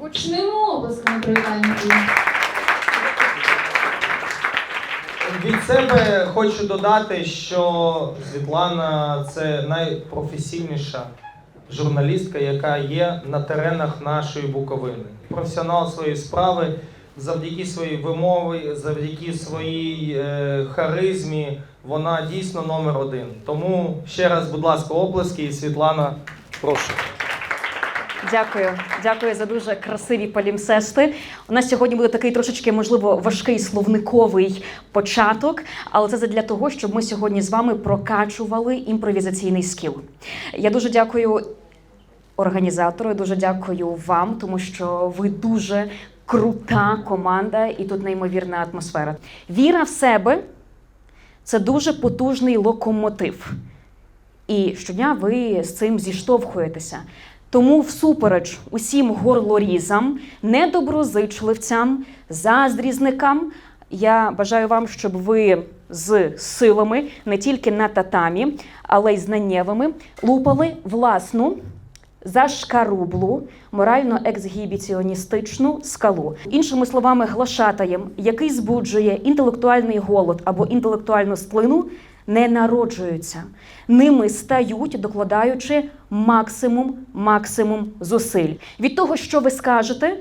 Гучними оплесками привітаємо. Від себе хочу додати, що Світлана це найпрофесійніша журналістка, яка є на теренах нашої Буковини. Професіонал своєї справи завдяки своїй вимові, завдяки своїй е, харизмі, вона дійсно номер один. Тому ще раз, будь ласка, оплески і Світлана, прошу. Дякую, дякую за дуже красиві палімсести. У нас сьогодні буде такий трошечки, можливо, важкий словниковий початок, але це для того, щоб ми сьогодні з вами прокачували імпровізаційний скіл. Я дуже дякую організатору, дуже дякую вам, тому що ви дуже крута команда і тут неймовірна атмосфера. Віра в себе це дуже потужний локомотив. І щодня ви з цим зіштовхуєтеся. Тому, всупереч усім горлорізам, недоброзичливцям, заздрізникам, я бажаю вам, щоб ви з силами не тільки на татамі, але й знаннєвими лупали власну зашкарублу, морально-ексгібіціоністичну скалу. Іншими словами, глашатаєм, який збуджує інтелектуальний голод або інтелектуальну сплину, не народжуються. Ними стають, докладаючи максимум максимум зусиль. Від того, що ви скажете,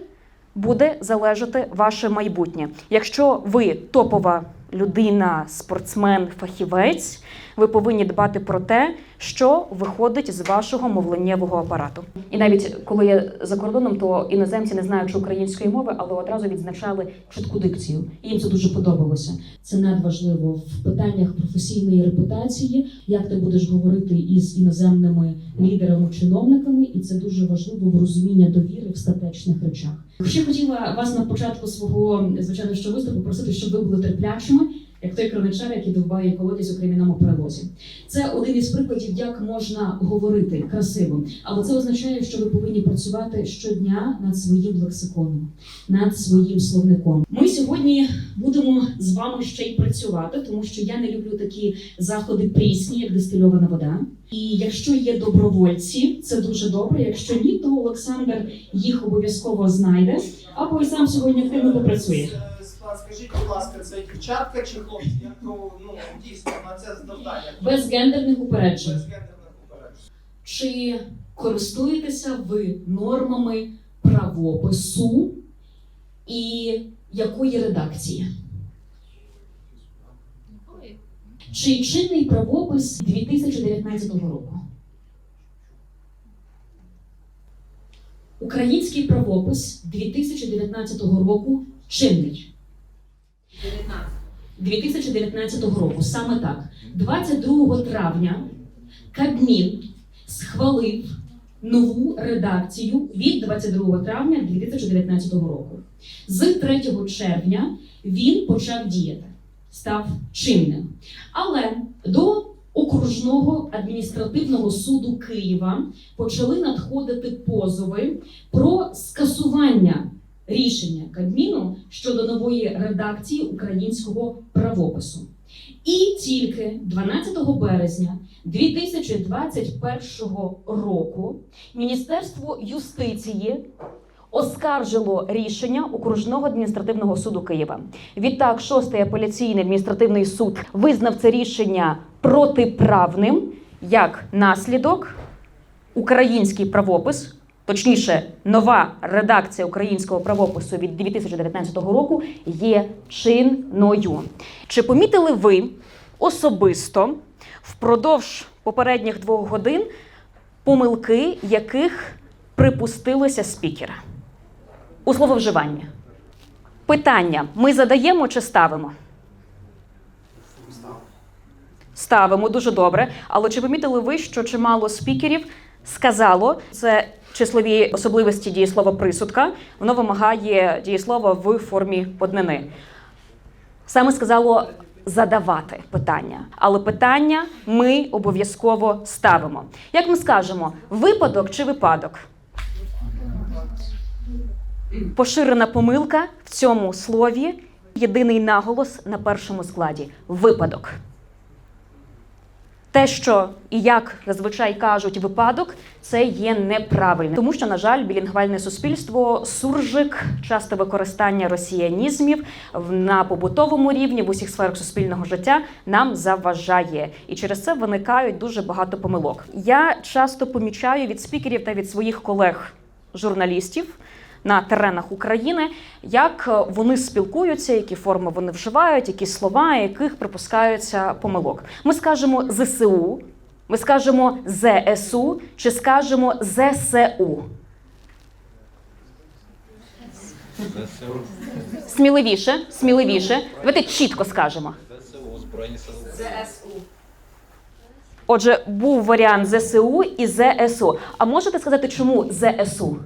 буде залежати ваше майбутнє. Якщо ви топова людина, спортсмен, фахівець, ви повинні дбати про те, що виходить з вашого мовленнєвого апарату. І навіть коли я за кордоном, то іноземці, не знаючи української мови, але одразу відзначали чітку дикцію. І їм це дуже подобалося. Це надважливо в питаннях професійної репутації, як ти будеш говорити із іноземними лідерами, чиновниками, і це дуже важливо в розуміння довіри в статечних речах. Ще хотіла вас на початку свого звичайно що виступу попросити, щоб ви були терплячими, як той кроничар, який довбає колодязь у кримінальному перелозі. Це один із прикладів, як можна говорити красиво, але це означає, що ви повинні працювати щодня над своїм лексиконом, над своїм словником. Ми сьогодні будемо з вами ще й працювати, тому що я не люблю такі заходи прісні, як дистильована вода. І якщо є добровольці, це дуже добре. Якщо ні, то Олександр їх обов'язково знайде або й сам сьогодні активно попрацює. Скажіть, будь ласка, це дівчатка чи хлопці? Я ну, дійсно на це завдання. Без гендерних упереджень. гендерних упереджень. Чи користуєтеся ви нормами правопису і якої редакції? Чи чинний правопис 2019 року? Український правопис 2019 року чинний. 2019 року, саме так. 22 травня Кабмін схвалив нову редакцію від 22 травня 2019 року. З 3 червня він почав діяти, став чинним. Але до окружного адміністративного суду Києва почали надходити позови про скасування рішення Кабміну щодо нової редакції українського правопису. І тільки 12 березня 2021 року Міністерство юстиції оскаржило рішення окружного адміністративного суду Києва. Відтак, шостий апеляційний адміністративний суд визнав це рішення протиправним як наслідок український правопис. Точніше, нова редакція українського правопису від 2019 року є чинною. Чи помітили ви особисто впродовж попередніх двох годин помилки, яких припустилося спікера? У слововживанні. Питання ми задаємо чи ставимо? Ставимо дуже добре. Але чи помітили ви, що чимало спікерів сказало це числові особливості дієслова присудка, воно вимагає дієслова в формі однини. Саме сказало задавати питання, але питання ми обов'язково ставимо. Як ми скажемо, випадок чи випадок? Поширена помилка в цьому слові єдиний наголос на першому складі випадок. Те, що і як зазвичай кажуть випадок, це є неправильним, тому що, на жаль, білінгвальне суспільство суржик, часто використання росіянізмів на побутовому рівні в усіх сферах суспільного життя нам заважає, і через це виникають дуже багато помилок. Я часто помічаю від спікерів та від своїх колег журналістів. На теренах України, як е, вони спілкуються, які форми вони вживають, які слова, яких припускаються помилок. Ми скажемо ЗСУ, ми скажемо ЗСУ чи скажемо ЗСУ. Сміливіше, сміливіше. Давайте чітко скажемо. ЗСУ, збройні ЗСУ. Отже, був варіант ЗСУ і ЗСУ. А можете сказати, чому ЗСУ?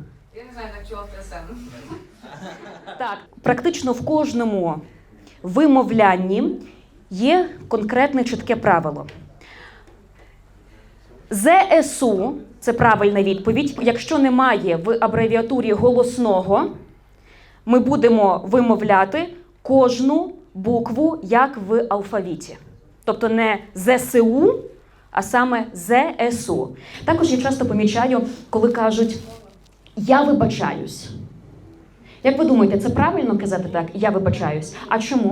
Так, практично в кожному вимовлянні є конкретне чітке правило. ЗСУ це правильна відповідь. Якщо немає в абревіатурі голосного, ми будемо вимовляти кожну букву як в алфавіті. Тобто не ЗСУ, а саме ЗСУ. Також я часто помічаю, коли кажуть Я вибачаюсь. Як ви думаєте, це правильно казати так? Я вибачаюсь. А чому?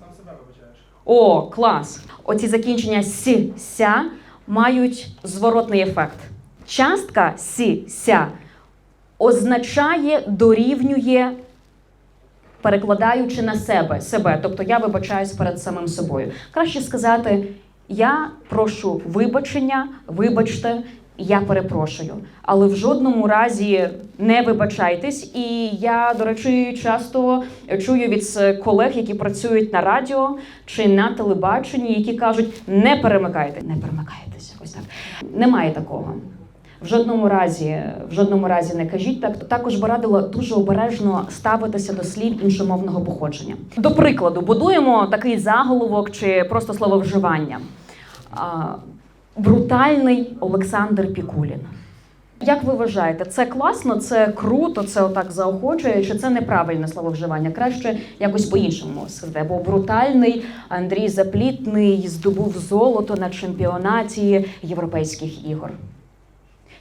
Сам себе вибачаєш. О, клас! Оці закінчення сі ся мають зворотний ефект. Частка сі ся означає, дорівнює, перекладаючи на себе себе. Тобто я вибачаюсь перед самим собою. Краще сказати: я прошу вибачення, вибачте, я перепрошую. Але в жодному разі не вибачайтесь. І я, до речі, часто чую від колег, які працюють на радіо чи на телебаченні, які кажуть: не перемикайте, не перемикайтеся. Ось так. Немає такого. В жодному разі, в жодному разі не кажіть так. Також би радила дуже обережно ставитися до слів іншомовного походження. До прикладу, будуємо такий заголовок чи просто слововживання. Брутальний Олександр Пікулін. Як ви вважаєте, це класно, це круто, це отак заохочує, чи це неправильне слововживання? Краще якось по-іншому сказати. Бо брутальний Андрій Заплітний здобув золото на чемпіонаті європейських ігор.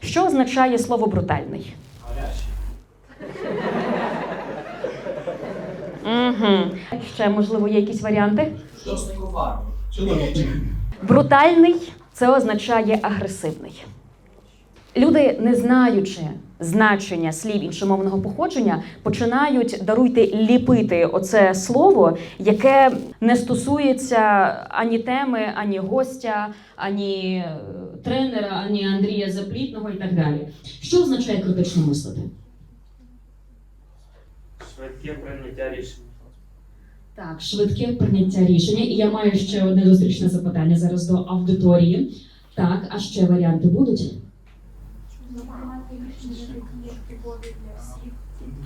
Що означає слово брутальний? Угу. Ще, можливо, є якісь варіанти? Брутальний це означає агресивний. Люди, не знаючи значення слів іншомовного походження, починають даруйте ліпити оце слово, яке не стосується ані теми, ані гостя, ані е, Тренера, ані Андрія Заплітного і так далі. Що означає критично мислити? Швидке прийняття рішень. Так, швидке прийняття рішення. І я маю ще одне зустрічне запитання зараз до аудиторії. Так, а ще варіанти будуть? Запропонувати рішення, які є типові для всіх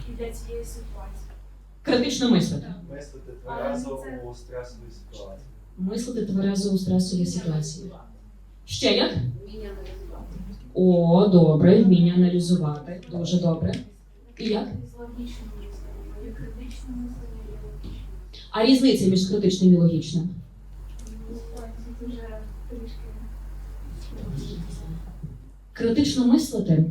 і для цієї ситуації. Критично мислити. Мислити тверезо у стресовій ситуації. Мислити тверезо у стресовій ситуації. Ще як? О, добре, вміння аналізувати. Дуже добре. І як? Мисленням, є критичне мислення, є логічне. А різниця між критичним і логічним? Критично мислити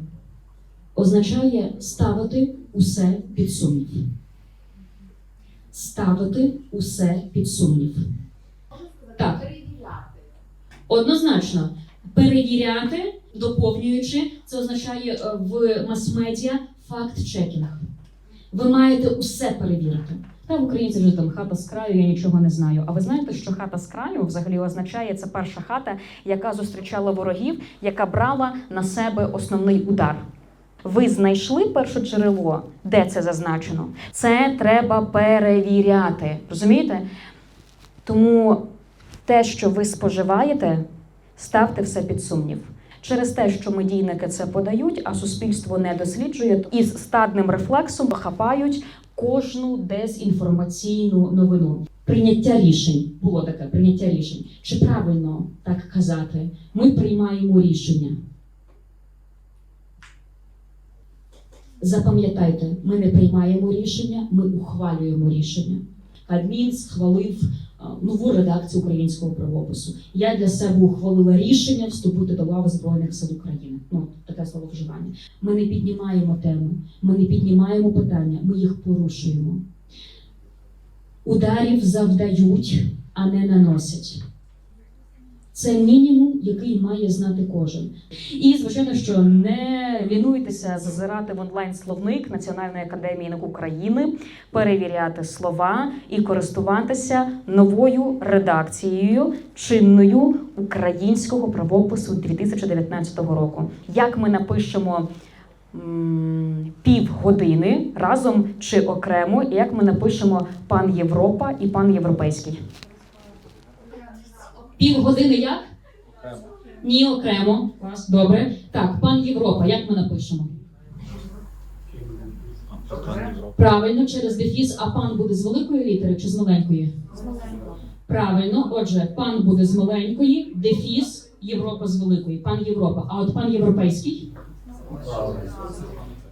означає ставити усе під сумнів. Ставити усе під сумнів. Так. Однозначно. Перевіряти, доповнюючи, це означає е, в мас-медіа факт-чекінг. Ви маєте усе перевірити. Та українці вже там хата з краю, я нічого не знаю. А ви знаєте, що хата з краю взагалі означає це перша хата, яка зустрічала ворогів, яка брала на себе основний удар. Ви знайшли перше джерело, де це зазначено? Це треба перевіряти. Розумієте? Тому те, що ви споживаєте, ставте все під сумнів. Через те, що медійники це подають, а суспільство не досліджує, із стадним рефлексом хапають кожну дезінформаційну новину. Прийняття рішень було таке прийняття рішень. Чи правильно так казати? Ми приймаємо рішення. Запам'ятайте, ми не приймаємо рішення, ми ухвалюємо рішення. Кабмін схвалив нову редакцію українського правопису. Я для себе ухвалила рішення вступити до лави Збройних сил України. Ну, таке слово вживання. Ми не піднімаємо теми, ми не піднімаємо питання, ми їх порушуємо. Ударів завдають, а не наносять. Це мінімум, який має знати кожен. І звичайно, що не лінуйтеся зазирати в онлайн словник Національної академії наук України, перевіряти слова і користуватися новою редакцією чинною українського правопису 2019 року. Як ми напишемо півгодини разом чи окремо, і як ми напишемо пан Європа і пан Європейський. Півгодини як? Ні, окремо. Клас, добре. Так, пан Європа, як ми напишемо? Правильно, через дефіс, а пан буде з великої літери чи з маленької? Правильно, отже, пан буде з маленької, дефіс, Європа з великої. Пан Європа. А от пан європейський?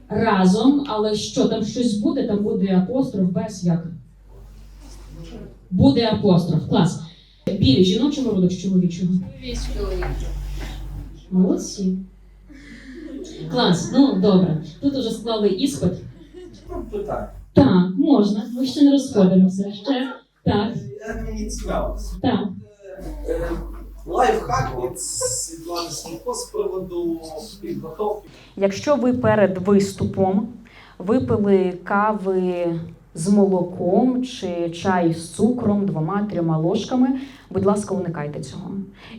Разом, але що там щось буде? Там буде апостроф без як? Буде апостроф. Клас. Білі жіночого роду чи чоловічого? Молодці. Клас, ну добре. Тут уже склали іспит. Так, можна. Ми ще не розходимося. Ще так, Мені цікаво. так. Е, Лайфхак від Світлани Смітко з приводу підготовки Якщо ви перед виступом випили кави з молоком чи чай з цукром двома-трьома ложками, будь ласка, уникайте цього.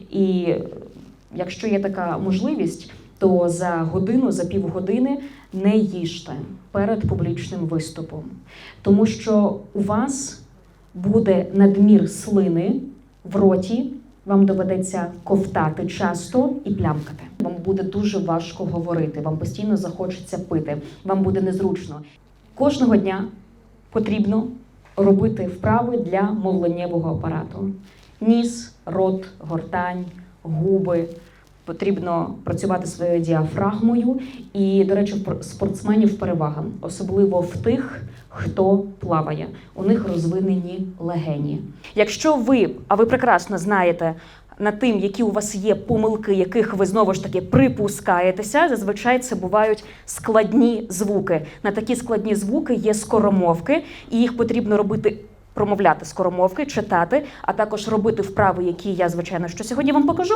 І якщо є така можливість, то за годину, за півгодини не їжте перед публічним виступом, тому що у вас буде надмір слини в роті. Вам доведеться ковтати часто і плямкати. Вам буде дуже важко говорити, вам постійно захочеться пити, вам буде незручно. Кожного дня потрібно робити вправи для мовленнєвого апарату: ніс, рот, гортань, губи. Потрібно працювати своєю діафрагмою. І, до речі, спортсменів перевага, особливо в тих, хто плаває. У них розвинені легені. Якщо ви, а ви прекрасно знаєте над тим, які у вас є помилки, яких ви знову ж таки припускаєтеся, зазвичай це бувають складні звуки. На такі складні звуки є скоромовки, і їх потрібно робити. Промовляти скоромовки, читати, а також робити вправи, які я, звичайно, що сьогодні вам покажу,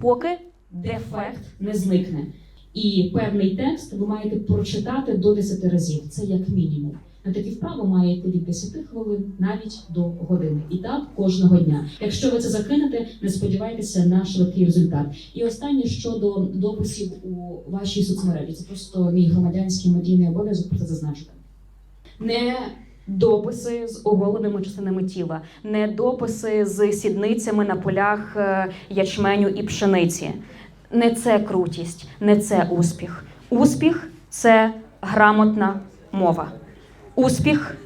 поки Дефект не зникне. І певний текст ви маєте прочитати до 10 разів. Це як мінімум. Такі вправи має йти від 10 хвилин навіть до години. І так кожного дня. Якщо ви це закинете, не сподівайтеся на швидкий результат. І останнє щодо дописів у вашій соцмережі. Це просто мій громадянський медійний обов'язок про це зазначити. не дописи з оголеними частинами тіла, не дописи з сідницями на полях е, ячменю і пшениці. Не це крутість, не це успіх. Успіх це грамотна мова. Успіх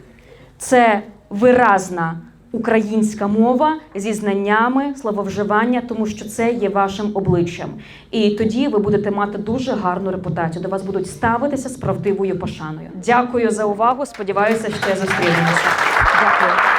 це виразна українська мова зі знаннями, слововживання, тому що це є вашим обличчям. І тоді ви будете мати дуже гарну репутацію. До вас будуть ставитися з правдивою пошаною. Дякую за увагу. Сподіваюся, ще зустрінемося. Дякую.